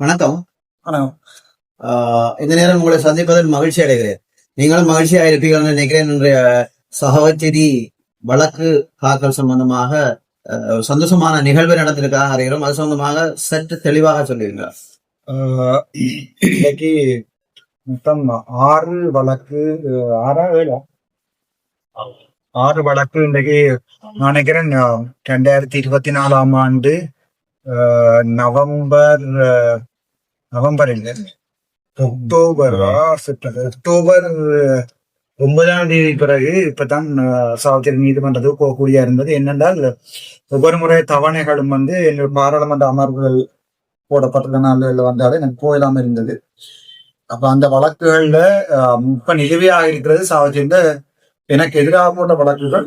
வணக்கம். வணக்கம். ஆஹ் இந்த நேரம் உங்களை சந்திப்பதில் மகிழ்ச்சி அடைகிறேன். நீங்களும் மகிழ்ச்சியாக இருப்பீர்கள் என்று நினைக்கிறேன். இன்றைய சகோதரி வழக்கு தாக்கல் சம்பந்தமாக சந்தோஷமான நிகழ்வு நடந்திருக்காக அறிகிறோம் அது சம்பந்தமாக சற்று தெளிவாக சொல்லுவீங்க ஆஹ் இன்னைக்கு மொத்தம் ஆறு வழக்கு ஆறா ஏழா? ஆறு வழக்கு இன்னைக்கு நான் நினைக்கிறேன் ரெண்டாயிரத்தி இருபத்தி நாலாம் ஆண்டு நவம்பர் ஆஹ் நவம்பர் இல்லை அக்டோபர் அக்டோபர் ஒன்பதாம் தேதி பிறகு இப்பதான் சாவித்திரி நீதிமன்றத்துக்கு போகக்கூடிய இருந்தது என்னென்றால் ஒவ்வொரு முறை தவணைகளும் வந்து எங்கள் பாராளுமன்ற அமர்வுகள் போடப்பட்ட நாள்கள் வந்தாலும் எனக்கு போயிடாம இருந்தது அப்ப அந்த வழக்குகள்ல இப்ப நிலுவையாக இருக்கிறது சாவச்சேரியில எனக்கு எதிராக போட்ட வழக்குகள்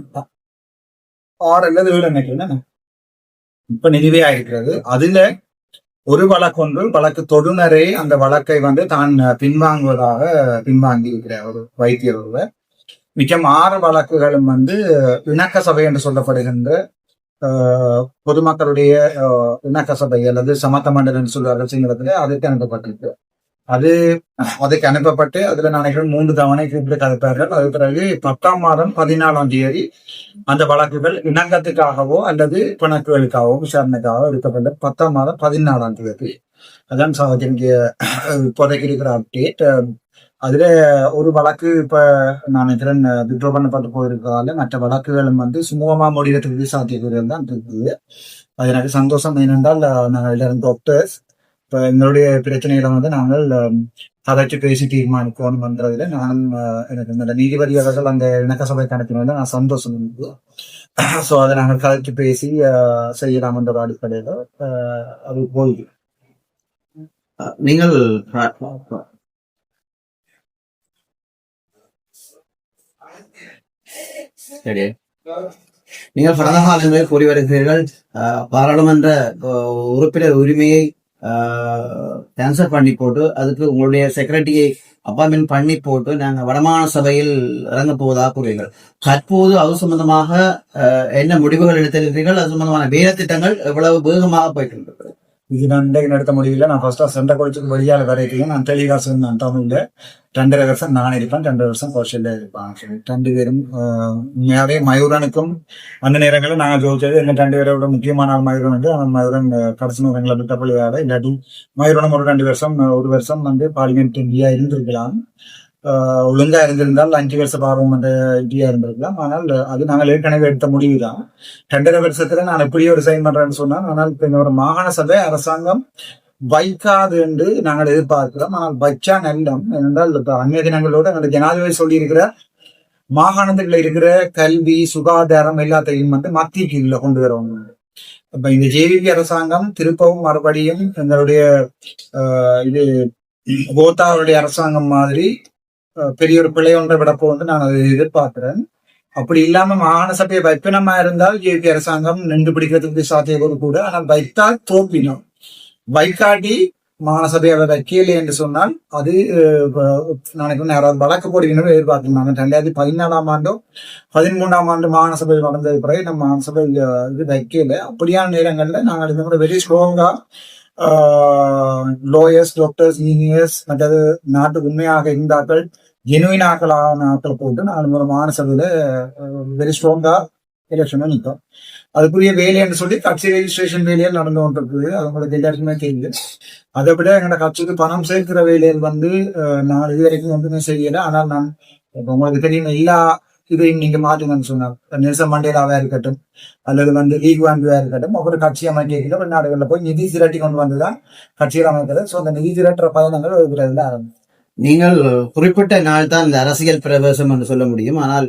ஆறு அல்லது ஏழு நினைக்கிறேன் இப்ப நிதிவே இருக்கிறது அதுல ஒரு வழக்கு ஒன்று வழக்கு தொடுநரே அந்த வழக்கை வந்து தான் பின்வாங்குவதாக பின்வாங்கி இருக்கிற ஒரு வைத்தியர் ஒருவர். மிச்சம் ஆறு வழக்குகளும் வந்து இணக்க சபை என்று சொல்லப்படுகின்ற ஆஹ், பொதுமக்களுடைய இணக்க சபை அல்லது சமத்த மண்டல் என்று சொல்வார்கள் சிங்களத்துல அதுக்கு அனுப்பப்பட்டிருக்கு அது அதுக்கு அனுப்பப்பட்டு அதுல நினைக்கிறேன் மூன்று தவணை குறிப்பிட்டு கதைப்பார்கள் அது பிறகு பத்தாம் மாதம் பதினாலாம் தேதி அந்த வழக்குகள் இணக்கத்துக்காகவோ அல்லது பிணக்குகளுக்காகவோ விசாரணைக்காகவோ எடுக்கப்பட்ட பத்தாம் மாதம் பதினாலாம் தேதி. அதான் சாவத்திற்கு இப்போதைக்கு இருக்கிற அப்டேட் அதுல ஒரு வழக்கு இப்ப நான் நினைக்கிறேன் விட்ரோ பண்ணப்பட்டு போயிருக்கிறதால மற்ற வழக்குகளும் வந்து சுமூகமா முடிகிறதுக்கு சாத்தியக்கூறுகள் தான் இருக்குது. அது எனக்கு சந்தோஷம் ஏனென்றால் நாங்கள் எல்லாரும் டாக்டர்ஸ் இப்ப எங்களுடைய பிரச்சனைகளை வந்து நாங்கள் கதைச்சு பேசி தீர்மானிக்கணும்ன்றதுல நானும் எனக்கு இந்த நீதிபதி அவர்கள் அந்த இணக்க சபை வந்து நான் சந்தோஷம். இருந்தது ஸோ அதை நாங்கள் கலைச்சு பேசி அஹ், செய்யலாம் என்ற ஒரு அடிப்படையில் அது போகுது. ஆஹ், நீங்கள் சரி. நீங்கள் கடந்த காலமே கூறி வருகிறீர்கள் பாராளுமன்ற உறுப்பினர் உரிமையை கேன்சல் பண்ணி போட்டு அதுக்கு உங்களுடைய செக்ரட்டரியை அப்பாயின்மெண்ட் பண்ணி போட்டு நாங்க வடமான சபையில் இறங்க போவதாக கூறுவீர்கள். தற்போது அது சம்பந்தமாக என்ன முடிவுகள் எடுத்திருக்கிறீர்கள்? அது சம்பந்தமான வேலை திட்டங்கள் எவ்வளவு வேகமாக போயிட்டு இருக்கிறது? இது நான் இன்றைக்கு நடத்த முடியல. நான் ஃபர்ஸ்டா சென்ற கொழிச்சுக்கு வெளியால் வரைக்கும் நான் டெலிகாசன் நான் தமிழ்ல ரெண்டரை வருஷம் நான் இருப்பேன். ரெண்டரை வருஷம் கௌசல்யா இருப்பான் ரெண்டு பேரும் ஆஹ், மயூரனுக்கும் அந்த நேரங்களில் நாங்கள் ஜோதிச்சது எங்க ரெண்டு பேரோட முக்கியமான மயூரன் வந்து அவன் மயூரன் ஆஹ், கடைசி நேரங்களை விட்டப்பள்ளி வேலை இல்லாட்டி மயூரனும் ஒரு ரெண்டு வருஷம் ஒரு வருஷம் வந்து பார்லிமெண்ட் இந்தியா இருந்திருக்கலாம். ஒழுங்கா இருந்திருந்தால் அஞ்சு வருஷ பார்லிமெண்ட் இந்தியா இருந்திருக்கலாம். ஆனால் அது நாங்கள் ஏற்கனவே எடுத்த முடிவு தான் ரெண்டரை வருஷத்துல நான் எப்படியோ ஒரு சைன் பண்றேன்னு சொன்னால் ஆனால் இப்ப ஒரு மாகாண சபை அரசாங்கம் வைக்காது என்று நாங்கள் எதிர்பார்க்கிறோம். ஆனால் வைச்சா நல்லம். ஏனென்றால் இப்ப அந்நிய தினங்களோட எங்களுடைய ஜனாதிபதி சொல்லி இருக்கிற இருக்கிற கல்வி சுகாதாரம் எல்லாத்தையும் வந்து மத்திய கீழில் கொண்டு வரவங்க இப்ப இந்த ஜேவிபி அரசாங்கம் திருப்பவும் மறுபடியும் எங்களுடைய இது கோத்தாவுடைய அரசாங்கம் மாதிரி பெரிய ஒரு பிழை ஒன்றை விடப்போ வந்து நான் அதை எதிர்பார்க்கிறேன். அப்படி இல்லாம மாகாண சபையை வைப்பினமா இருந்தால் ஜேபி அரசாங்கம் நின்று பிடிக்கிறதுக்கு சாத்தியக்கூறு கூட. ஆனால் வைத்தால் தோற்பினோம். வைக்காட்டி மாகாண சபையை அவர் வைக்கல என்று சொன்னால் அது அஹ், நாளைக்கு யாராவது வழக்கு போடுவீங்கன்னு எதிர்பார்க்கணும் ரெண்டாயிரத்தி பதினாலாம் ஆண்டோ பதிமூன்றாம் ஆண்டு மாகாண சபை நடந்தது பிறகு நம்ம மாகாண சபை இது வைக்கல அப்படியான நேரங்கள்ல நாங்கள் இது கூட வெரி ஸ்ட்ராங்கா லோயர்ஸ் டாக்டர்ஸ் இன்ஜினியர்ஸ் மற்றது நாட்டு உண்மையாக இருந்தார்கள். ஜெனுவின் ஆக்களான ஆட்கள் போட்டு நாலு மூலம் மாகாண வெரி ஸ்ட்ராங்கா எலெக்ஷன் நிற்கும் அதுக்குரிய வேலைன்னு சொல்லி கட்சி ரெஜிஸ்ட்ரேஷன் வேலைகள் நடந்து கொண்டிருக்குது. அது உங்களுக்கு எல்லாருக்குமே தெரியுது அதை விட எங்களோட கட்சிக்கு பணம் சேர்க்கிற வேலையில் வந்து நான் இது வரைக்கும் ஒன்றுமே செய்யலை. ஆனால் நான் இப்போ உங்களுக்கு தெரியும் எல்லா இதையும் நீங்க மாற்றுங்கன்னு சொன்னார். நெல்சன் மண்டேலாவா இருக்கட்டும் அல்லது வந்து லீக் வாங்குவா இருக்கட்டும் ஒவ்வொரு கட்சி அமைக்கிறீங்களோ வெளிநாடுகளில் போய் நிதி திரட்டி கொண்டு வந்துதான் கட்சிகள் அமைக்கிறது. ஸோ அந்த நிதி திரட்டுற பயணங்கள் ஒரு விரைவில் ஆரம்பிக்கும். நீங்கள் குறிப்பிட்ட நாள் தான் இந்த அரசியல் பிரவேசம் என்று சொல்ல முடியும். ஆனால்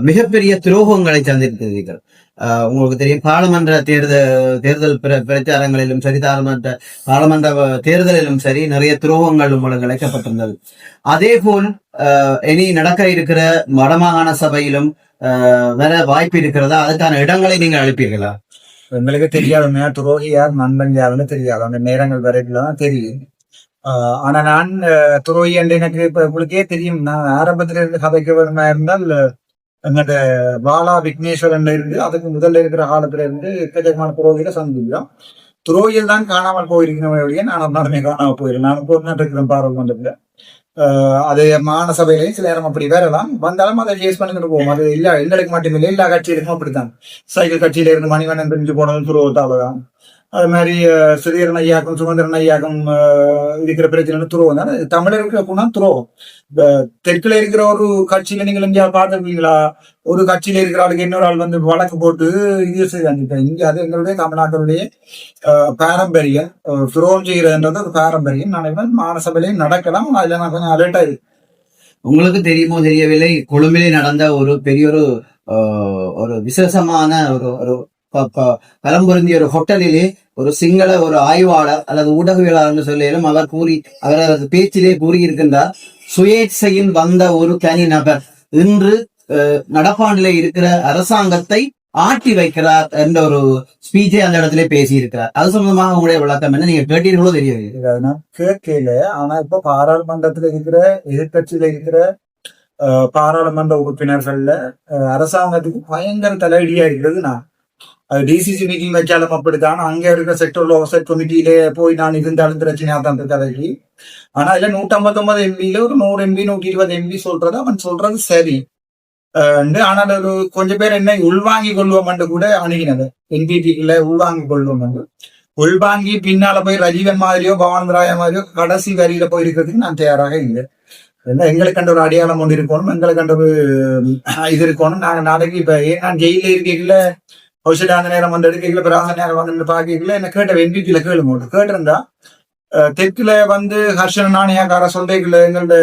மிகப்பெரிய துரோகங்களை சந்தித்திருக்கிறீர்கள். ஆஹ், உங்களுக்கு தெரியும் பாராளுமன்ற தேர்தல் தேர்தல் பிர- பிரச்சாரங்களிலும் சரி பாராளுமன்ற பாராளுமன்ற தேர்தலிலும் சரி நிறைய துரோகங்கள் உங்களுக்கு இழைக்கப்பட்டிருந்தது அதே போல் இனி நடக்க இருக்கிற வடமாகாண சபையிலும் ஆஹ், வர வாய்ப்பு இருக்கிறதா? அதுக்கான இடங்களை நீங்கள் அளிப்பீர்களா? எங்களுக்கு தெரியாது உண்மையா? துரோகி யார் நண்பன் யாருன்னு தெரியாது. அந்த நேரங்கள் வரைக்கும் தெரியும். ஆனா நான் துறவி என்று எனக்கு இப்ப உங்களுக்கே தெரியும். நான் ஆரம்பத்துல இருந்து கதைக்க இருந்தால் எங்கள்ட பாலா விக்னேஸ்வரன்ல இருந்து அதுக்கு முதல்ல இருக்கிற காலத்துல இருந்து எக்கச்சக்கமான துரோகிகளை சந்திக்கிறோம் துரோகில் தான் காணாமல் போயிருக்கிறவர்களே நான் ஒரு காணாமல் போயிருக்கேன் நான் இப்போ இருக்கிறேன் பாராளுமன்றத்துல ஆஹ் அது மாநசபையிலையும் சில நேரம் அப்படி வேறலாம் வந்தாலும் அதை ஃபேஸ் பண்ணிட்டு போவோம். அது இல்ல எங்களுக்கு மட்டுமில்லை. எல்லா கட்சியிலுக்கும் அப்படித்தான். சைக்கிள் கட்சியில இருந்து மணிவண்ணன் பிரிஞ்சு போனதும் துருவத்தால தான். அது மாதிரி சுதீரன் சிறியரன் ஐயாக்கும் சுமந்திரன் ஐயாக்கும் இருக்கிற பிரச்சனை துரோகம் தானே. தமிழர்களுக்கு தமிழருக்கு அப்படின்னா துரோகம். தெற்குல இருக்கிற ஒரு கட்சியில நீங்கள் இந்தியா பார்த்துருக்கீங்களா ஒரு கட்சியில இருக்கிற ஆளுக்கு இன்னொரு ஆள் வந்து வழக்கு போட்டு இது செய்தாங்க. இங்க அது எங்களுடைய தமிழ்நாட்டினுடைய ஆஹ் பாரம்பரியம். துரோகம் செய்கிறதுன்றது ஒரு பாரம்பரியம். நான் மாநசபையிலையும் நடக்கலாம். அதுல நான் கொஞ்சம் அலர்ட் ஆயிருக்கு உங்களுக்கு தெரியுமோ தெரியவில்லை? கொழும்பிலே நடந்த ஒரு பெரிய ஒரு ஒரு விசேஷமான ஒரு ஒரு ப- ஒரு ஹோட்டலிலே ஒரு சிங்கள ஒரு ஆய்வாளர் அல்லது ஊடகவியலாளர் சொல்லிலும் அவர் கூறி அவர் அவரது பேச்சிலே கூறியிருக்கின்றார் சுயேட்சையில் வந்த ஒரு தனி நபர். இன்று ஆஹ், இருக்கிற அரசாங்கத்தை ஆட்டி வைக்கிறார் என்ற ஒரு ஸ்பீச்சை அந்த இடத்துல பேசியிருக்கிறார். அது சம்பந்தமாக உங்களுடைய விளக்கம் என்ன? நீங்க கேட்டீர்களோ தெரியவில்லை நான் கேட்கல. ஆனா இப்ப பாராளுமன்றத்துல இருக்கிற எதிர்கட்சியில இருக்கிற ஆஹ், பாராளுமன்ற உறுப்பினர்கள்ல அரசாங்கத்துக்கு பயங்கர தலையடியா இருக்கிறது நான். டிசிசி மீட்டிங் வச்சாலும் அப்படித்தான். அங்க இருக்கிற செக்டர் ஓவர்சைட் கமிட்டியிலே போய் நான் இருந்தாலும் பிரச்சனையா தான் தலைவி ஆனா இதுல நூற்றம்பத்தொன்பது ஐம்பத்தொன்பது எம்பியில ஒரு நூறு எம்பி நூத்தி இருபது எம்பி சொல்றது அவன் சொல்றது சரி. ஆனால் ஒரு கொஞ்சம் பேர் என்ன உள்வாங்கி கொள்வோம் என்று கூட அணுகினது. என்பிபிக்குள்ள உள்வாங்கி கொள்வோம் உள்வாங்கி பின்னால போய் ரஜீவன் மாதிரியோ பவானந்தராய மாதிரியோ கடைசி வரியில போய் இருக்கிறதுக்கு நான் தயாராக இல்லை. எங்களுக்கு கண்ட ஒரு அடையாளம் ஒன்று இருக்கணும் எங்களுக்கு கண்ட ஒரு இது இருக்கணும். நாங்க நாளைக்கு இப்ப ஏன் நான் ஜெயில இருக்கீங்கள கௌசல்யா அந்த நேரம் வந்து எடுக்கல பிராக நேரம் வந்து பாக்கல என்ன கேட்ட வெம்பிக்குல கேளுங்க கேட்டிருந்தா அஹ், தெற்குல வந்து ஹர்ஷன் நாணயக்கார சொல்றீங்கள எங்களோட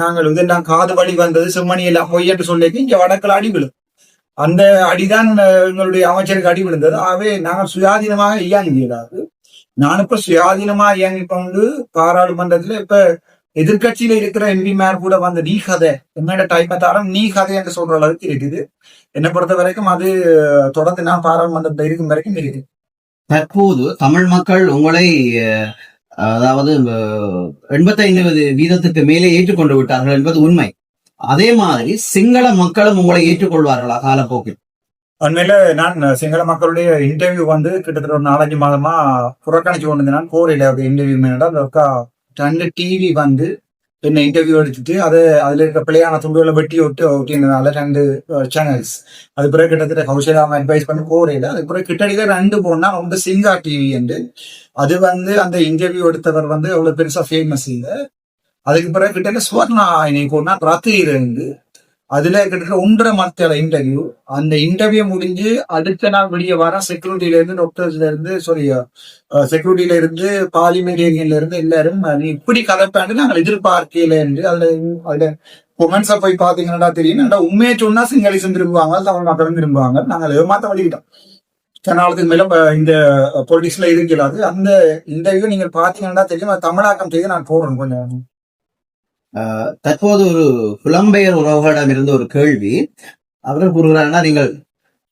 நாங்கள் இதெல்லாம் காது வழி வந்தது செம்மணி எல்லாம் பொய்யட்டு சொல்லிக்கு இங்க வடக்குல அடி விழும் அந்த அடிதான் எங்களுடைய அமைச்சருக்கு அடி விழுந்தது ஆகவே நாங்கள் சுயாதீனமாக இயங்கியதாவது நான் இப்ப சுயாதீனமா இயங்கி கொண்டு பாராளுமன்றத்துல இப்ப எதிர்க்கட்சியில இருக்கிற எம்பிமார் கூட வந்து நீ கதை. என்னோட டைமை தரம் நீ கதை என்று சொல்ற அளவுக்கு இருக்குது. என்னை பொறுத்த வரைக்கும் அது தொடர்ந்து நான் பாராளுமன்றத்தில் இருக்கும் வரைக்கும் இருக்குது. தற்போது தமிழ் மக்கள் உங்களை அதாவது எண்பத்தைந்து வீதத்துக்கு மேலே ஏற்றுக்கொண்டு விட்டார்கள் என்பது உண்மை. அதே மாதிரி சிங்கள மக்களும் உங்களை ஏற்றுக்கொள்வார்களா காலப்போக்கில்? உண்மையில நான் சிங்கள மக்களுடைய இன்டர்வியூ வந்து கிட்டத்தட்ட ஒரு நாலஞ்சு மாதமா புறக்கணிச்சு கொண்டு நான் கோரையில ஒரு இன்டர்வியூ மேடா ரெண்டு டிவி வந்து என்ன இன்டர்வியூ எடுத்துட்டு அது அதுல இருக்கிற பிள்ளையான துண்டுகளை வெட்டி விட்டு ஒட்டினதுனால ரெண்டு சேனல்ஸ் அது பிறகு கிட்டத்தட்ட கௌசல்யா அட்வைஸ் பண்ணி கோரையில அது பிறகு கிட்டத்தட்ட ரெண்டு போனா ரொம்ப சிங்கா டிவி என்று அது வந்து அந்த இன்டர்வியூ எடுத்தவர் வந்து அவ்வளோ பெருசா ஃபேமஸ் இல்லை அதுக்கு பிறகு கிட்டத்தட்ட சுவர்ணா இன்னைக்கு ஒன்னா ரத்து இருந்து அதுல கிட்டத்தட்ட ஒன்றரை மத்தியால இன்டர்வியூ அந்த இன்டர்வியூ முடிஞ்சு அடுத்த நாள் வெளியே வர செக்யூரிட்டில இருந்து டாக்டர்ஸ்ல இருந்து சாரி செக்யூரிட்டில uh, uh, இருந்து பார்லிமெண்டேரியன்ல இருந்து எல்லாரும் நீ இப்படி கலப்பாண்டு நாங்கள் எதிர்பார்க்கல என்று அதுல அதுல கொமெண்ட்ஸா போய் பாத்தீங்கன்னா தெரியும்? நல்லா உண்மையை சொன்னா சிங்களீசம் திரும்புவாங்க தமிழ் மக்களும் திரும்புவாங்க நாங்கள் ஏமாத்த வழிகிட்டோம் கர்நாடகத்துக்கு மேல uh, இந்த பொலிட்டிக்ஸ்ல இருக்கலாது அந்த இன்டர்வியூ நீங்கள் பாத்தீங்கன்னா தெரியும். தமிழாக்கம் செய்து நான் போடுறேன் கொஞ்சம். தற்போது ஒரு புலம்பெயர் உறவுகளிடம் இருந்த ஒரு கேள்வி. அவர்கள் கூறுகிறாருன்னா நீங்கள்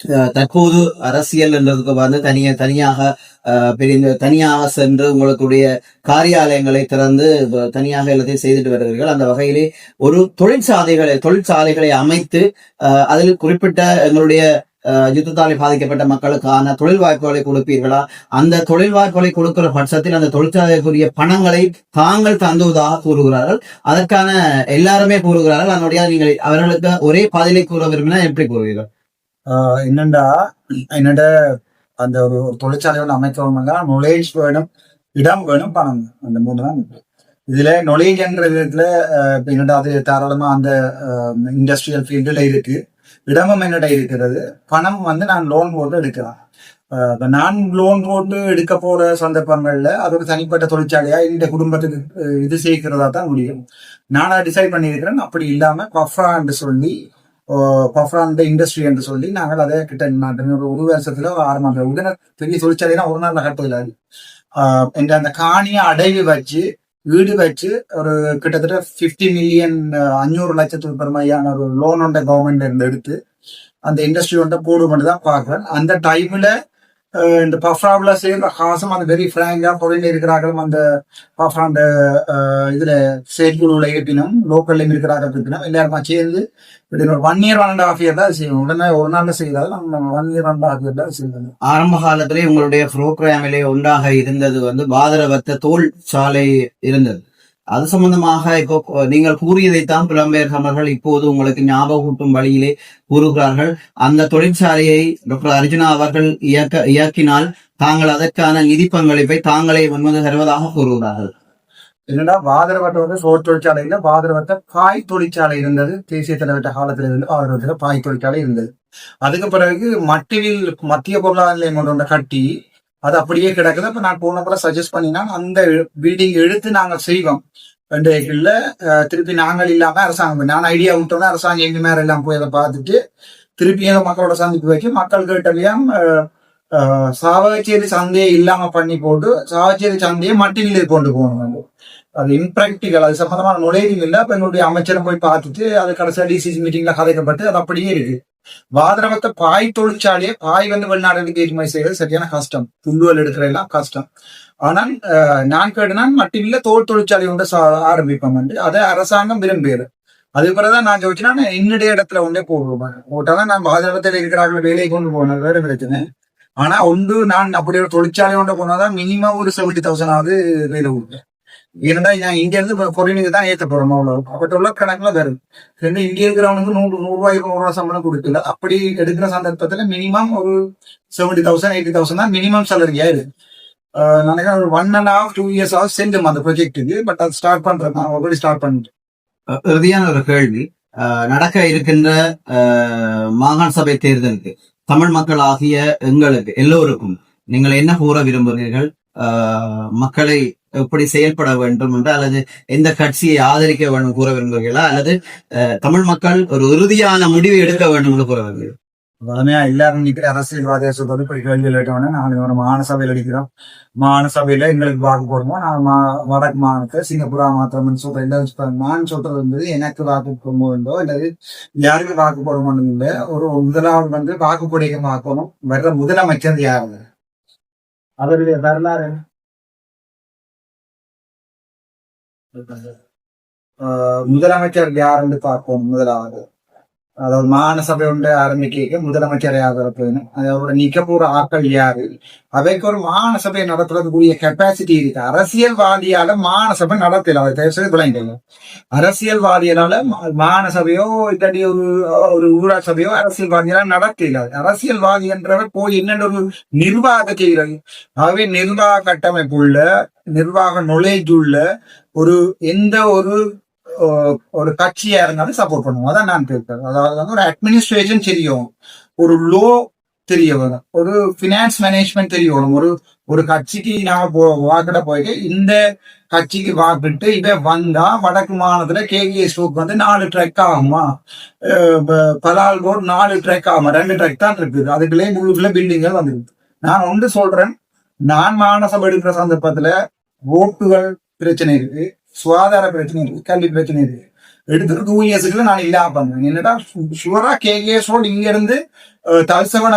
அஹ், தற்போது அரசியல் என்றதுக்கு வந்து தனிய தனியாக அஹ், பிரிந்து தனியாக சென்று உங்களுடைய காரியாலயங்களை திறந்து தனியாக எல்லாத்தையும் செய்துட்டு வருகிறீர்கள். அந்த வகையிலே ஒரு தொழிற்சாலைகளை தொழிற்சாலைகளை அமைத்து அஹ், அதில் குறிப்பிட்ட எங்களுடைய யுத்தத்தாலே பாதிக்கப்பட்ட மக்களுக்கான தொழில் வாய்ப்புகளை கொடுப்பீர்களா? அந்த தொழில் வாய்ப்புகளை கொடுக்கிற பட்சத்தில் அந்த தொழிற்சாலைக்குரிய பணங்களை தாங்கள் தந்துவதாக கூறுகிறார்கள். அதற்கான எல்லாருமே கூறுகிறார்கள். அதனுடைய நீங்கள் அவர்களுக்கு ஒரே பதிலை கூற விரும்பினா எப்படி கூறுவீர்கள்? ஆஹ் என்னண்டா? என்னோட அந்த ஒரு தொழிற்சாலையோட தொழிற்சாலை அமைக்கணும்னா வேணும் இடம் வேணும் பணம். அந்த மூணு தான். இதுல நொலேஜ்ன்ற விதத்துல என்னடா அது தாராளமா அந்த இண்டஸ்ட்ரியல் ஃபீல்டுல இருக்கு. இடமும் என்னடா இருக்கிறது? பணம் வந்து நான் லோன் போட்டு எடுக்கலாம். இப்போ நான் லோன் போட்டு எடுக்க போற சந்தர்ப்பங்கள்ல அது ஒரு தனிப்பட்ட தொழிற்சாலையா? என்னுடைய குடும்பத்துக்கு இது சேர்க்கிறதா தான் முடியும். நான் டிசைட் பண்ணியிருக்கிறேன். அப்படி இல்லாம பஃப்ரா என்று சொல்லி பஃப்ரா இந்த இண்டஸ்ட்ரி என்று சொல்லி நாங்கள் அதை கிட்ட நான் ஒரு ஒரு வருஷத்துல ஆறு மாதம் உடனே பெரிய தொழிற்சாலைனா ஒரு நாள் நகர்த்தல என்ற அந்த காணியை அடைவு வச்சு வீடு வச்சு ஒரு கிட்டத்தட்ட 50 மில்லியன் அஞ்சூறு லட்சத்துக்கு பெருமையான ஒரு லோன் ஒன்றை கவர்மெண்ட் இருந்து எடுத்து அந்த இண்டஸ்ட்ரி ஒன்றை போடுமென்று தான் பார்க்குறேன். அந்த டைமில் இந்த பஃப்ராவில் சேர்ந்த ஹாசம் அந்த வெரி ஃப்ராங்காக குறைந்து இருக்கிறார்களும் அந்த பஃப்ராண்ட இதில் இதுல செயற்குழுவில் ஏற்றினும் லோக்கல்லையும் இருக்கிறார்கள் இருக்கணும் எல்லாருமா சேர்ந்து இப்படி ஒரு one year one and half year தான் செய்யணும் உடனே ஒரு நாள் செய்தாலும் நம்ம one year one half year தான் செய்யணும் ஆரம்ப காலத்திலே உங்களுடைய ப்ரோக்ராமிலே ஒன்றாக இருந்தது வந்து பாதரவத்த தோல் சாலை இருந்தது. அது சம்பந்தமாக இப்போ நீங்கள் கூறியதைத்தான் புலம்பெயர் சமர்கள் இப்போது உங்களுக்கு ஞாபகூட்டும் வழியிலே கூறுகிறார்கள். அந்த தொழிற்சாலையை டாக்டர் அர்ஜுனா அவர்கள் இயக்க இயக்கினால் தாங்கள் அதற்கான நிதி பங்களிப்பை தாங்களே முன்வந்து தருவதாக கூறுகிறார்கள். என்னடா பாதரவட்ட வந்து சோர் தொழிற்சாலை இல்லை பாதரவட்ட பாய் தொழிற்சாலை இருந்தது தேசிய தலைவட்ட காலத்துல இருந்து பாதரவத்துல பாய் தொழிற்சாலை இருந்தது. அதுக்கு பிறகு மட்டிவில் மத்திய பொருளாதார நிலையம் கொண்டு வந்த கட்டி அது அப்படியே கிடக்குது. இப்போ நான் போன கூட சஜஸ்ட் பண்ணினா அந்த பில்டிங் எடுத்து நாங்கள் செய்வோம். ரெண்டு ஏக்கர்ல திருப்பி நாங்கள் இல்லாம அரசாங்கம். நான் ஐடியா விட்டோன்னே அரசாங்கம் எங்க மேல எல்லாம் போய் அதை பார்த்துட்டு திருப்பி எங்க மக்களோட சந்திப்பு வைக்க மக்கள் கேட்டவையாம் சாவச்சேரி சந்தையை இல்லாம பண்ணி போட்டு சாவச்சேரி சந்தையை மட்டிலே கொண்டு போகணும் அது இம்ப்ராக்டிக்கல் அது சம்பந்தமான நுழைவு இல்லை. இப்போ எங்களுடைய அமைச்சரை போய் பார்த்துட்டு அது கடைசியாக டிசிசி மீட்டிங்ல கதைக்கப்பட்டு அது அப்படியே இருக்கு. வாதரவத்தை பாய் தொழிற்சாலையை பாய் வந்து வெளிநாடுகளுக்கு ஏற்றுமதி செய்வது சரியான கஷ்டம். துண்டுவல் எடுக்கிற எல்லாம் கஷ்டம். ஆனால் அஹ், நான் மட்டும் இல்லை தோல் தொழிற்சாலை ஒன்று சா- ஆரம்பிப்போம் என்று. அதை அரசாங்கம் விரும்புகிறது. அது பிறகுதான் நான் சொல்லிச்சுன்னா நான் என்னுடைய இடத்துல ஒன்றே போடுவேன். போட்டாதான் நான் பாதரவத்தில் இருக்கிறார்கள் வேலையை கொண்டு போனது வேற பிரச்சனை. ஆனா ஒன்று நான் அப்படி ஒரு தொழிற்சாலை ஒன்று போனாதான் மினிமம் ஒரு செவன்டி தௌசண்ட் ஆகுது வேலை கொடுப்பேன். ஏன்னா இங்கேருந்து இங்க கொரியனுக்கு தான் ஏற்ற போறோம் அவ்வளவு. அப்படி உள்ள கணக்குல வரும் ரெண்டு இங்கே இருக்கிறவனுக்கு நூறு நூறுரூவா ரூபாய்க்கு சம்பளம் கொடுக்கல. அப்படி எடுக்கிற சந்தர்ப்பத்துல மினிமம் ஒரு செவன்டி தௌசண்ட் எயிட்டி தௌசண்ட் தான் மினிமம் சேலரியா இருக்கு. ஆஹ் நினைக்கிறேன் ஒரு one and half two years of சென்றும் அந்த ப்ரொஜெக்ட்டுக்கு பட் அது ஸ்டார்ட் பண்றது நான் ஆல்ரெடி ஸ்டார்ட் பண்ணிட்டு இறுதியான ஒரு கேள்வி. நடக்க இருக்கின்ற மாகாண சபை தேர்தலுக்கு தமிழ் மக்கள் ஆகிய எங்களுக்கு எல்லோருக்கும் நீங்கள் என்ன கூற விரும்புகிறீர்கள்? மக்களை எப்படி செயல்பட வேண்டும் என்று அல்லது எந்த கட்சியை ஆதரிக்க வேண்டும் கூற விரும்புகிறீர்களா அல்லது தமிழ் மக்கள் ஒரு உறுதியான முடிவை எடுக்க வேண்டும் என்று கூற விரும்புகிறீர்கள் உடனே எல்லாரும் நிக்கிற அரசியல்வாதியை சொல்றது போய் கேள்வி கேட்டோன்னே நாங்கள் ஒரு மாகாண சபையில் அடிக்கிறோம். மாகாண சபையில எங்களுக்கு வாக்கு போடுவோம் நான் மா- வடக்கு மாநிலத்தை சிங்கப்பூரா மாத்திரம்னு சொல்றேன் எல்லாரும் நான் சொல்றது வந்து எனக்கு வாக்கு போடுமோ அல்லது யாருக்கு வாக்கு போடணும் இல்லை ஒரு முதலாவது வந்து வாக்கு கொடிக்க வாக்கணும் வர்ற முதலமைச்சர் யாரு? அவருடைய வரலாறு முதலமைச்சர் யாருன்னு பார்ப்போம் முதலாவது. அதாவது மானசபை உண்டு ஆரம்பிக்க முதலமைச்சர் யார் அதோட நிக்க போற ஆட்கள் யாரு? அவைக்கு ஒரு மானசபை நடத்துறதுக்குரிய கெப்பாசிட்டி இருக்கு. அரசியல்வாதியால மானசபை நடத்தல. அதை தயவு செய்து விளங்கிடுங்க அரசியல்வாதியால மா- சபையோ இல்லாட்டி ஒரு ஒரு ஊராட்சி சபையோ அரசியல்வாதியால நடத்தல. அரசியல்வாதி என்றவர் போய் என்னென்ன ஒரு நிர்வாக செய்கிறது ஆகவே நிர்வாக கட்டமைப்புள்ள நிர்வாக நுழைஜுள்ள ஒரு எந்த ஒரு ஒரு கட்சியா இருந்தாலும் சப்போர்ட் பண்ணுவோம். அதான் நான் கேட்கிறேன். அதாவது வந்து ஒரு அட்மினிஸ்ட்ரேஷன் தெரியும். ஒரு லோ தெரிய வரும். ஒரு ஃபினான்ஸ் மேனேஜ்மெண்ட் தெரிய வரும். ஒரு ஒரு கட்சிக்கு நான் போ வாக்கிட போயிட்டு இந்த கட்சிக்கு வாக்கிட்டு இவன் வந்தா வடக்கு மாநிலத்துல கேகே ஸ்டோக் வந்து நாலு ட்ரெக் ஆகுமா? பலால் ரோட் நாலு ட்ரெக் ஆகுமா? ரெண்டு ட்ரெக் தான் இருக்குது. அதுக்குள்ளே முழுக்குள்ள பில்டிங்கள் வந்துருக்கு நான் ஒன்று சொல்றேன். நான் மாநசபை எடுக்கிற சந்தர்ப்பத்துல ஓட்டுகள் பிரச்சனை இருக்கு. சுகாதார பிரச்சனை இருக்கு கல்வி பிரச்சனை இருக்கு. எடுத்துருக்கு டூ இயர்ஸுக்குள்ள நான் இல்லாம பண்ணுவேன். என்னடா சுவரா கேகேஎஸ் ரோடு இங்க இருந்து அஹ்,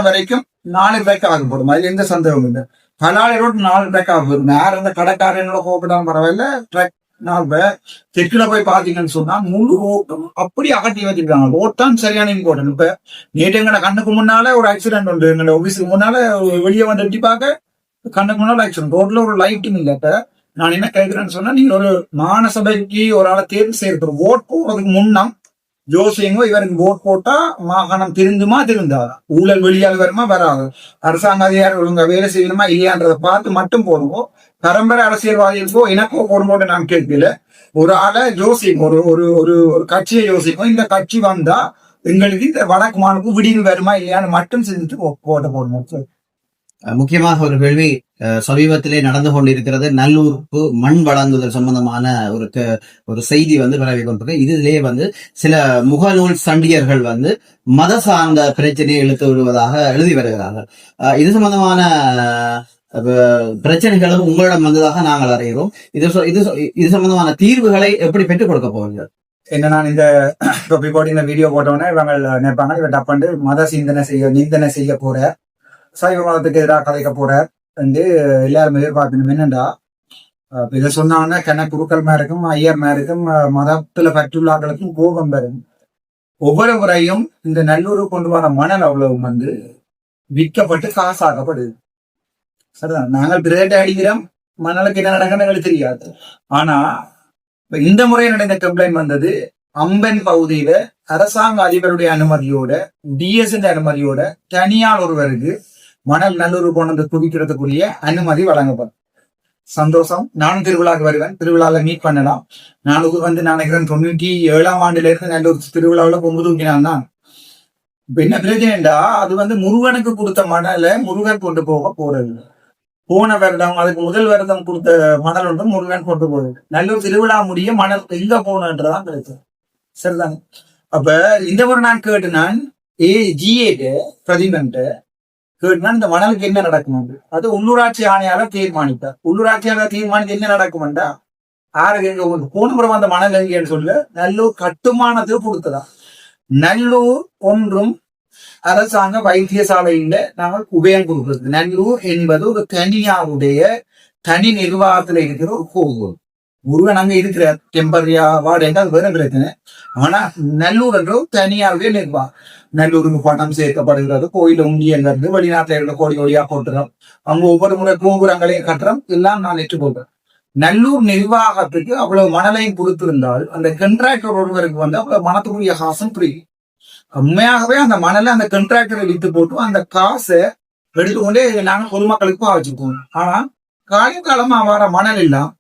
வரைக்கும் நாலு ட்ரெக் ஆக போடும் அதுல எந்த சந்தேகமும் இல்லை. பலாளி ரோடு நாலு ட்ரெக் ஆக போடும் யார் அந்த கடைக்காரனோட கோப்பிட்டாலும் பரவாயில்ல. ட்ரெக் நாலு பேர் தெற்குல போய் பாத்தீங்கன்னு சொன்னா முழு ரோட்டும் அப்படி அகட்டி வச்சிருக்காங்க. ரோட் தான் சரியான இம்பார்ட்டன் இப்ப நேற்று எங்கட கண்ணுக்கு முன்னால ஒரு ஆக்சிடென்ட் உண்டு. எங்களோட ஆபீஸுக்கு முன்னால வெளியே வந்து எட்டி பார்க்க கண்ணுக்கு முன்னால ஆக்சிடென்ட் ரோட்ல ஒரு லைட்டும் இல்லை. இப்ப நான் என்ன கேட்கிறேன்னு சொன்னா நீங்க ஒரு மாநசபைக்கு ஒரு ஆளை தேர்வு செய்யறது ஓட் போடுறதுக்கு முன்னம் ஜோசியங்கோ இவருக்கு ஓட் போட்டா மாகாணம் திருந்துமா திருந்தாதா ஊழல் வெளியாக வருமா வராது. அரசாங்க அதிகாரி ஒழுங்கா வேலை செய்யணுமா இல்லையான்றதை பார்த்து மட்டும் போடுவோம் பரம்பரை அரசியல்வாதிகளுக்கோ எனக்கோ போடும்போது நான் கேட்கல. ஒரு ஆளை யோசிக்கும் ஒரு ஒரு ஒரு ஒரு கட்சியை யோசிக்கும் இந்த கட்சி வந்தா எங்களுக்கு இந்த வடக்கு மாநிலத்துக்கு விடிவு வருமா இல்லையான்னு மட்டும் செஞ்சுட்டு ஓ- போட்ட போடணும் முக்கியமாக ஒரு கேள்வி அஹ் சமீபத்திலே நடந்து கொண்டிருக்கிறது. நல்லுறுப்பு மண் வழங்குதல் சம்பந்தமான ஒரு ஒரு செய்தி வந்து பரவி கொண்டிருக்கு. இதிலே வந்து சில முகநூல் சண்டியர்கள் வந்து மத சார்ந்த பிரச்சனையை இழுத்து விடுவதாக எழுதி வருகிறார்கள். அஹ் இது சம்பந்தமான பிரச்சனைகளும் உங்களிடம் வந்ததாக நாங்கள் அறிகிறோம். இது இது இது சம்பந்தமான தீர்வுகளை எப்படி பெற்றுக் கொடுக்க போகிறீர்கள்? என்ன நான் இந்த இப்போ போட்டு வீடியோ போட்டோன்னே இவங்க நினைப்பாங்க இவன் டப்பண்டு மத சிந்தனை செய்ய நிந்தனை செய்ய போற சைவ மதத்துக்கு எதிராக கதைக்க போறார். வந்து எல்லாரும் எதிர்பார்க்கணும் என்னண்டா இதை சொன்னாங்கன்னா கன குருக்கள் மேருக்கும் ஐயர் மேருக்கும் மதத்துல பற்றுள்ளாக்களுக்கும் கோபம் வரும். ஒவ்வொரு முறையும் இந்த நல்லூர் கொண்டு வர மணல் அவ்வளவு வந்து விற்கப்பட்டு காசாக்கப்படுது. சரிதான்? நாங்கள் பிரேட் அடிக்கிறோம் மணலுக்கு என்ன நடக்குன்னு எங்களுக்கு தெரியாது. ஆனா இந்த முறை நடந்த கம்ப்ளைண்ட் வந்தது அம்பன் பகுதியில அரசாங்க அதிபருடைய அனுமதியோட டிஎஸ்என் அனுமதியோட தனியார் ஒருவருக்கு மணல் நல்லூர் கொண்டு வந்து குவிக்கிறதுக்குரிய அனுமதி வழங்கப்படும். சந்தோஷம். நானும் திருவிழாக்கு வருவேன். திருவிழால மீட் பண்ணலாம். நானுக்கு வந்து நினைக்கிறேன் தொண்ணூற்றி ஏழாம் ஆண்டுல இருந்து நல்லூர் திருவிழாவில் பொங்கு தூக்கினான் தான். என்ன பிரச்சனைடா அது வந்து முருகனுக்கு கொடுத்த மணலை முருகன் கொண்டு போக போறது. போன வருடம் அதுக்கு முதல் வருடம் கொடுத்த மணல் ஒன்று முருகன் கொண்டு போகுது நல்லூர் திருவிழா முடிய மணல் எங்க போகணுன்றதான் பிரச்சனை. சரிதாங்க அப்ப இந்த ஒரு நான் கேட்டு நான் ஏ ஜிஏட்டு பிரதிபன்ட்டு கேட்டால் இந்த மணலுக்கு என்ன நடக்கும் அது உள்ளூராட்சி ஆணையாளர் தீர்மானித்தார். உள்ளூராட்சியாளர் தீர்மானித்து என்ன நடக்கும்டா ஆறு எங்க அந்த மணல் எங்கேன்னு சொல்ல. நல்லூர் கட்டுமானத்துக்கு கொடுத்ததா நல்லூர் ஒன்றும் அரசாங்க வைத்தியசாலையில நாங்கள் உபயம் கொடுக்கிறது. நல்லூர் என்பது ஒரு தனியாருடைய தனி நிர்வாகத்துல இருக்கிற ஒரு கோவில். முருகன் அங்க இருக்கிற டெம்பரியா வார்டு என்றால் வேற பிரச்சனை. ஆனா நல்லூர் என்ற தனியாருடைய நிர்வாகம். நல்லூருக்கு பணம் சேர்க்கப்படுகிறது. கோயில் உண்டியங்கிறது வெளிநாட்டில் இருந்த கோடி கோடியா போட்டுறோம் அங்க ஒவ்வொரு முறை கோபுரங்களையும் கட்டுறோம். எல்லாம் நான் நெட்டு போடுறேன் நல்லூர் நிர்வாகத்துக்கு அவ்வளவு மணலையும் கொடுத்திருந்தால் அந்த கண்ட்ராக்டர் ஒருவருக்கு வந்து அவ்வளவு மனத்துக்குரிய காசும் ஃப்ரீ உண்மையாகவே அந்த மணலை அந்த கண்ட்ராக்டரை வித்து போட்டு அந்த காசை எடுத்துக்கொண்டே நாங்க பொதுமக்களுக்கு பாவச்சுக்குவோம் ஆனா காலம் காலமா வர மணல் எல்லாம்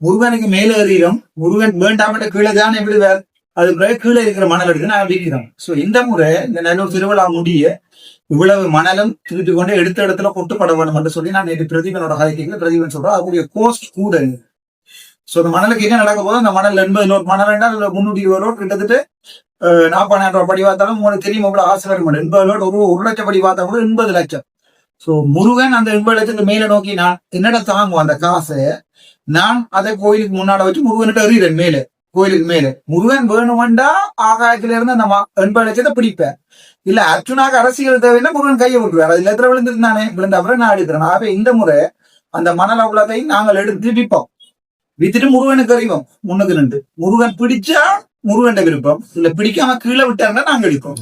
முருகனுக்கு மேல முருகன் வேண்டாமட்ட கீழே தானே விடுவார் அது பிறகு கீழே இருக்கிற மணல் எடுத்து நான் விற்கிறோம் ஸோ இந்த முறை இந்த நல்லூர் திருவிழா முடிய இவ்வளவு மணலும் திருப்பி கொண்டு எடுத்த இடத்துல கொட்டுப்பட வேண்டும் என்று சொல்லி நான் நேற்று பிரதீபனோட கதைக்கு பிரதீபன் சொல்றோம் அவருடைய கோஸ்ட் கூட ஸோ அந்த மணலுக்கு என்ன நடக்க போதும் அந்த மணல் எண்பது நூறு மணல் வேண்டாம் முன்னூற்றி இருபது ரோட் கிட்டத்தட்ட நாற்பதாயிரம் ரூபாய் படி பார்த்தாலும் உங்களுக்கு தெரியும் இவ்வளவு ஆசை வரும். எண்பது ரோட் ஒரு ஒரு லட்சம் படி பார்த்தா கூட எண்பது லட்சம். ஸோ முருகன் அந்த எண்பது லட்சத்துக்கு மேல நோக்கி நான் என்னடா தாங்குவோம் அந்த காசை நான் அதை கோயிலுக்கு முன்னாடி வச்சு முருகன்கிட்ட எறிகிறேன் மேலே. கோயிலுக்கு மேல. முருகன் வேணுமெண்டா ஆகாயத்துல இருந்து அந்த எண்பது லட்சத்தை பிடிப்பேன். இல்ல அர்ஜுனாக்கு அரசியல் தேவைன்னா முருகன் கையை விட்டுருவார் அதுல எத்தனை விழுந்திருந்தானே? விழுந்த அப்புறம் நான் எடுக்கிறேன் ஆகவே இந்த முறை அந்த மணல் அவ்வளோத்தையும் நாங்கள் எடுத்து விற்போம் வித்துட்டு முருகனுக்கு அறிவோம். முன்னுக்கு நின்று. முருகன் பிடிச்சா முருகன் விருப்பம். இல்ல பிடிக்காம கீழே விட்டாருன்னா நாங்க அடிப்போம்.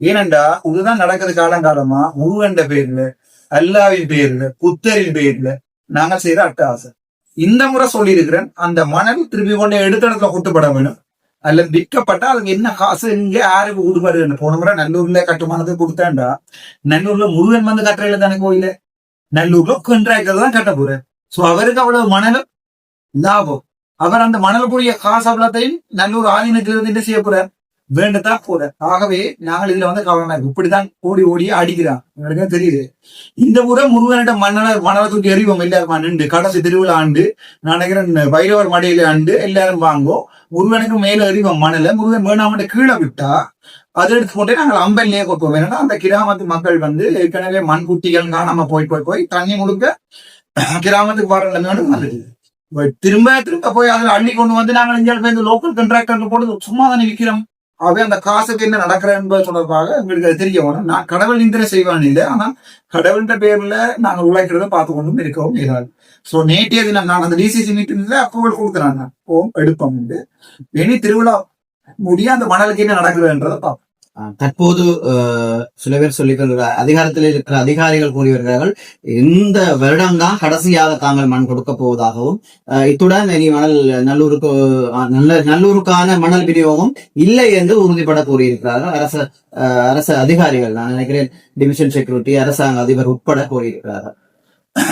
ஏனண்டா இதுதான் நடக்குது காலங்காலமா. முருகன் பேர்ல அல்லாவின் பேர்ல புத்தரின் பேர்ல நாங்க செய்யற அட்டகாசை இந்த முறை சொல்லியிருக்கிறேன் அந்த மணல் திருப்பி கொண்டு எடுத்த இடத்துல கொட்டுப்பட வேணும். அல்லது விற்கப்பட்டா அதுக்கு என்ன காசு இங்க யாருக்கு கொடுப்பாரு போன முறை நல்லூர்ல கட்டுமானத்துக்கு கொடுத்தாண்டா நல்லூர்ல முருகன் வந்து கட்டுறையில தானே கோயில? நல்லூர்ல கண்ட்ராக்டர் தான் கட்ட போறேன். சோ அவருக்கு அவ்வளவு மணலும் லாபம். அவர் அந்த மணலுக்குரிய காசு அவ்வளோத்தையும் நல்லூர் ஆதீனத்திலிருந்து என்ன செய்ய போறார்? வேண்டத்தான் போறார் ஆகவே நாங்கள் இதுல வந்து கவனமா இருக்கு இப்படிதான் ஓடி ஓடி அடிக்கிறான் எங்களுக்கு தெரியுது. இந்த முறை முருகனிடம் மணல தூக்கி எறிவோம் எல்லாருமா நின்று கடைசி திருவிழா ஆண்டு நான் நினைக்கிறேன் பைரவர் மடையில ஆண்டு எல்லாரும் வாங்குவோம் முருகனுக்கு மேல எறிவோம் மணல. முருகன் வேணாமட்ட கீழே விட்டா அதை எடுத்து போட்டு நாங்கள் அம்பல்லையே கொடுப்போம் ஏன்னா அந்த கிராமத்து மக்கள் வந்து ஏற்கனவே மண் குட்டிகள் காணாம போய் போய் போய் தண்ணி முழுக்க கிராமத்துக்கு வர நிலைமையோடு வந்துடுது திரும்ப திரும்ப போய் அதில் அள்ளி கொண்டு வந்து நாங்கள் இந்தியாவில் போய் லோக்கல் கண்ட்ராக்டர் போட்டு சும்மா தானே விற்கிறோம் ஆகவே அந்த காசுக்கு என்ன நடக்கிற என்பது தொடர்பாக எங்களுக்கு அது தெரிய வரும். நான் கடவுள் நிந்திர செய்வான் இல்லை ஆனா கடவுள்ன்ற பேர்ல நாங்கள் உழைக்கிறத பார்த்து கொண்டும் இருக்கவும் இயலாது சோ நேற்றைய தினம் நான் அந்த டிசிசி மீட்டிங்ல அப்ரூவல் கொடுக்குறாங்க ஓம் எடுப்போம் உண்டு இனி திருவிழா முடிய அந்த மணலுக்கு என்ன நடக்குதுன்றதை பார்ப்போம். தற்போது சில பேர் சொல்லிக்கொள்கிற அதிகாரத்தில் இருக்கிற அதிகாரிகள் கூறி வருகிறார்கள் இந்த வருடம்தான் கடைசியாக தாங்கள் மண் கொடுக்க போவதாகவும் அஹ், இத்துடன் இனி மணல் நல்லூருக்கு நல்ல நல்லூருக்கான மணல் விநியோகம் இல்லை என்று உறுதிப்பட கூறியிருக்கிறார்கள். அரசு அஹ், அரசு அதிகாரிகள் நான் நினைக்கிறேன் டிவிஷன் செக்யூரிட்டி அரசாங்க அதிபர் உட்பட கூறியிருக்கிறார்கள்.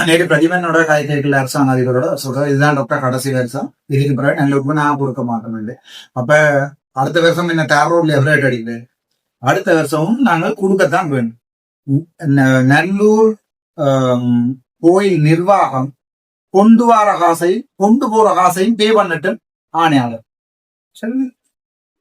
நேற்று பிரதிபனோட காய்கறிகள் அரசாங்க அதிபரோட சொல்றது இதுதான் டாக்டர் கடைசி வருஷம். இதுக்கு பிறகு நல்லூருக்கு நான் கொடுக்க மாட்டேன். அப்ப அடுத்த வருஷம் என்ன டேர் எவ்வளோ அடிக்குது? அடுத்த வருஷமும் நாங்கள் கொடுக்கத்தான் வேணும் நல்லூர் கோயில் நிர்வாகம் கொண்டு வர காசை கொண்டு போற காசையும் பே பண்ணட்டும் ஆணையாளர். சரி.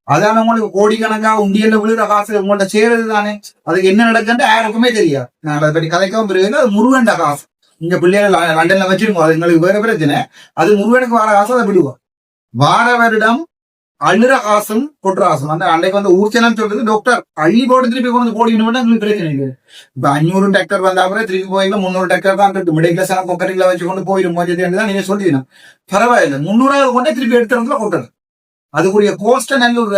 அதான உங்களுக்கு கோடிக்கணக்கா உண்டியல்ல விழுற காசு உங்கள்ட்ட சேருது தானே? அதுக்கு என்ன நடக்குன்னு யாருக்குமே தெரியாது. நான் அதை பற்றி கதைக்கவும் பிறகு அது முருகண்ட காசு. இங்க பிள்ளைகள் லண்டன்ல வச்சிருக்கோம். அது எங்களுக்கு வேற பிரச்சனை. அது முருகனுக்கு வர காசு அதை விடுவோம். வார வருடம் அழுற காசும் அந்த அன்னைக்கு வந்து ஊர்ச்சனம் சொல்றது டாக்டர் அள்ளி போட்டு திருப்பி கொண்டு போடிக்கணும் எங்களுக்கு பிரச்சனை இல்லை இப்ப அஞ்சூறு டேக்டர் வந்தா அப்புறம் திருப்பி போயில முந்நூறு டேக்டர் தான் இருக்கு. மிடில் கிளாஸ் கொக்கரிங்கள வச்சு கொண்டு போயிடும் மோஜதி தான் நீங்க சொல்லிடணும் பரவாயில்ல. முந்நூறாவது கொண்டே திருப்பி எடுத்து இடத்துல கொட்டுறது அதுக்குரிய கோஸ்ட நல்லூர்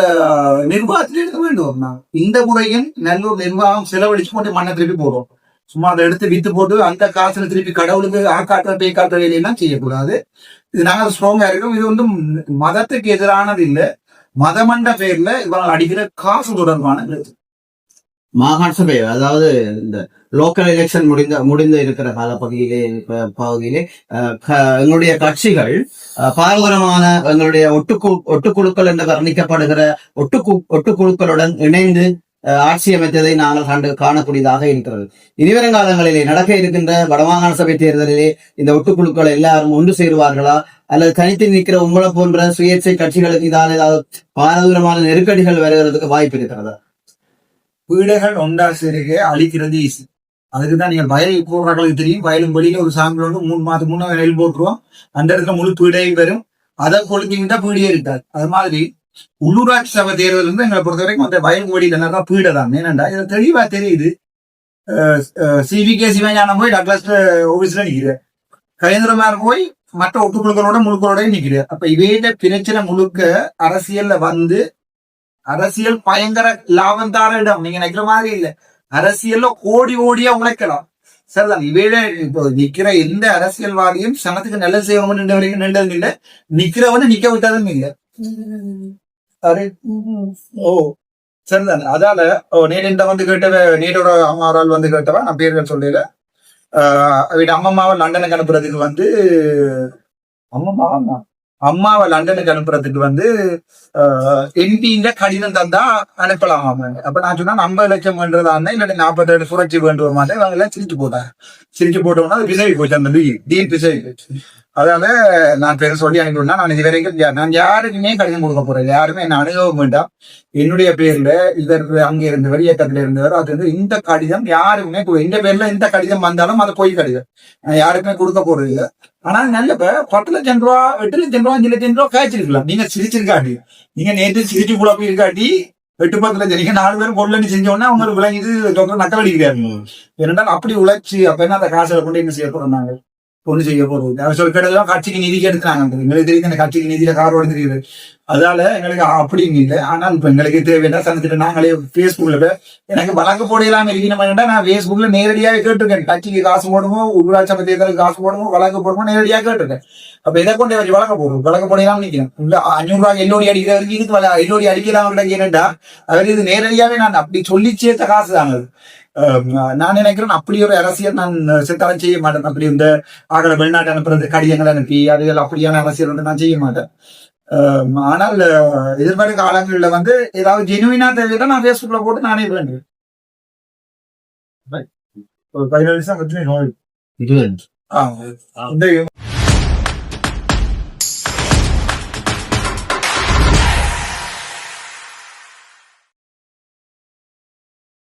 நிர்வாகத்தில் எடுக்க வேண்டும். இந்த முறையும் நல்லூர் நிர்வாகம் செலவழிச்சு கொண்டு மண்ணை திருப்பி போடுவோம் சும்மா அதை எடுத்து வித்து போட்டு அந்த காசுல திருப்பி கடவுளுக்கு ஆக்காட்டுற பேய் காட்டுற வேலையெல்லாம் செய்யக்கூடாது. இது நாங்கள் ஸ்ட்ராங்கா இருக்கோம். இது வந்து மதத்துக்கு எதிரானது இல்ல. மதமண்ட பேர்ல இவங்க அடிக்கிற காசு தொடர்பான மாகாண சபை அதாவது இந்த லோக்கல் எலெக்ஷன் முடிந்த முடிந்து இருக்கிற காலப்பகுதியிலே பகுதியிலே எங்களுடைய கட்சிகள் அஹ், பாரம்பரியமான எங்களுடைய ஒட்டுக்கு ஒட்டுக்குழுக்கள் என்று வர்ணிக்கப்படுகிற ஒட்டுக்கு ஒட்டுக்குழுக்களுடன் இணைந்து ஆட்சியமைத்ததை ஆட்சி அமைத்ததை நாங்கள் கண்டு காணக்கூடியதாக இருக்கிறது. இனிவருங்காலங்களிலே நடக்க இருக்கின்ற வடமாகாண சபை தேர்தலிலே இந்த ஒட்டுக்குழுக்கள் எல்லாரும் ஒன்று சேருவார்களா? அல்லது தனித்து நிற்கிற உங்களை போன்ற சுயேட்சை கட்சிகளுக்கு இதால் ஏதாவது பாரதூரமான நெருக்கடிகள் வருகிறதுக்கு வாய்ப்பு இருக்கிறதா? வீடுகள் ஒன்றா சேர்க்க அழிக்கிறது ஈஸி அதுக்குதான் நீங்கள் வயல் போடுறாங்களுக்கு தெரியும். வயலும் வெளியில ஒரு சாம்பிளோடு மூணு மாதம் முன்னே நெல் போட்டுருவோம். அந்த இடத்துல முழு பீடையும் வரும். அதை கொளுத்திக்கிட்டா பீடியே இருக்காது. அது மாதிரி உள்ளூராட்சி சபை தேர்தல் இருந்து எங்களை பொறுத்த வரைக்கும் அந்த வயல் வெளியில தான் பீடை தான் இது தெளிவா தெரியுது. சிவிகே சிவஞானம் போய் டக்ளஸ் ஆபீஸ்ல நிக்கிற கலேந்திரமார் போய் மற்ற ஒட்டுக்குழுக்களோட முழுக்களோட நிக்கிற அப்ப இவையில பிரச்சனை முழுக்க அரசியல்ல வந்து அரசியல் பயங்கர லாபம் தார இடம். நீங்க நினைக்கிற மாதிரி இல்ல. அரசியல்ல கோடி கோடியா உழைக்கலாம். சரிதான் இவையில இப்போ நிக்கிற எந்த அரசியல்வாதியும் சனத்துக்கு நல்ல செய்வாங்க நின்று வரைக்கும் நின்றது இல்ல. நிக்கிறவன நிக்க விட்டதும் இல்ல. ஓ சரிதானே. அதால ஓ நேற்று வந்து கேட்டவ நீடோட அம்மாவால் வந்து கேட்டவ? நான் பேர்கள் சொல்லல. வீட்டு அம்மம்மாவை லண்டனுக்கு அனுப்புறதுக்கு வந்து அம்மம்மாவா? அம்மாவை லண்டனுக்கு அனுப்புறதுக்கு வந்து எம்பிஇந்த கடிதம் தந்தா அனுப்பலாம் அவங்க அப்ப நான் சொன்னா ஐம்பது லட்சம் வேண்டதா இருந்தா இல்லாட்டி நாற்பத்தேழு சுரட்சி வேண்டுவ மாதிரி இவங்க எல்லாம் சிரிச்சு போட்டாங்க சிரிச்சு போட்டோம்னா அது பிசவி போச்சு அந்த லீ டீன் பிசவி போச்சு. அதனால நான் பேர் சொல்லி அனுப்பிவிட்டா நான் இது வரைக்கும் நான் யாருக்குமே கடிதம் கொடுக்க போறேன். யாருமே என்ன அனுபவம் வேண்டாம். என்னுடைய பேர்ல இவர் அங்க இருந்து வெளியேற்றத்துல இருந்தவர் அது வந்து இந்த கடிதம் யாருக்குமே கொடு- இந்த பேர்ல இந்த கடிதம் வந்தாலும் அது பொய் கடிதம். நான் யாருக்குமே கொடுக்க போறது இல்ல. ஆனா நல்ல இப்ப பத்து லட்சம் ரூபா எட்டு லட்சம் ரூபா அஞ்சு லட்சம் ரூபா காய்ச்சிருக்கலாம். நீங்க சிரிச்சிருக்காட்டி. நீங்க நேற்று சிரிச்சு குழப்பி இருக்காட்டி எட்டு பத்து லட்சம் நீங்க நாலு பேரும் கொள்ளி செஞ்சோன்னா விளங்கிது டாக்டர் நக்கல் அடிக்கிறாரு. ஏனென்றால் அப்படி உழைச்சு அப்ப என்ன அந்த காசுல கொண்டு என்ன செய்ய போறோம் நாங்க ஒண்ணு செய்ய போறது அவர் கட்சிக்கு நிதி எடுத்துனாங்க எங்களுக்கு தெரியுது அந்த கட்சிக்கு நிதியில கார் ஓட தெரியுது. அதால எங்களுக்கு அப்படின்னு இல்லை. ஆனால் இப்ப எங்களுக்கு தேவையான சனத்திட்ட நாங்களே பேஸ்புக்ல எனக்கு வழக்கு போடையெல்லாம் இருக்கணும்னா நான் பேஸ்புக்ல நேரடியாக கேட்டிருக்கேன். கட்சிக்கு காசு போடுமோ உள்ளாட்சி சபை தேர்தலுக்கு காசு போடுமோ வழக்கு போடுமோ நேரடியாக கேட்டிருக்கேன். அப்ப இதை கொண்டு வச்சு வழக்க போடுவோம் வழக்கு போடையெல்லாம் நிக்கிறேன் இல்ல அஞ்சூறு ரூபாய் எல்லோடி அடிக்கிறவருக்கு இதுக்கு எல்லோடி அடிக்கிறாங்க ஏனண்டா அவர் இது நேரடியாவே நான் அப்படி சொல்லி சேர்த்த காசு தாங்க அது. நான் நினைக்கிறேன் அப்படி ஒரு அரசியல் நான் சித்தாரம் செய்ய மாட்டேன். அப்படி இந்த ஆகல வெளிநாட்டு அனுப்புறது கடிதங்கள் அனுப்பி அதுகள் அப்படியான அரசியல் வந்து நான் செய்ய மாட்டேன். ஆனால் எதிர்வரும் காலங்களில் வந்து ஏதாவது ஜெனுவினா தேவையில்லை நான் ஃபேஸ்புக்ல போட்டு நானே வேண்டுவேன் பதினேழு நிமிஷம்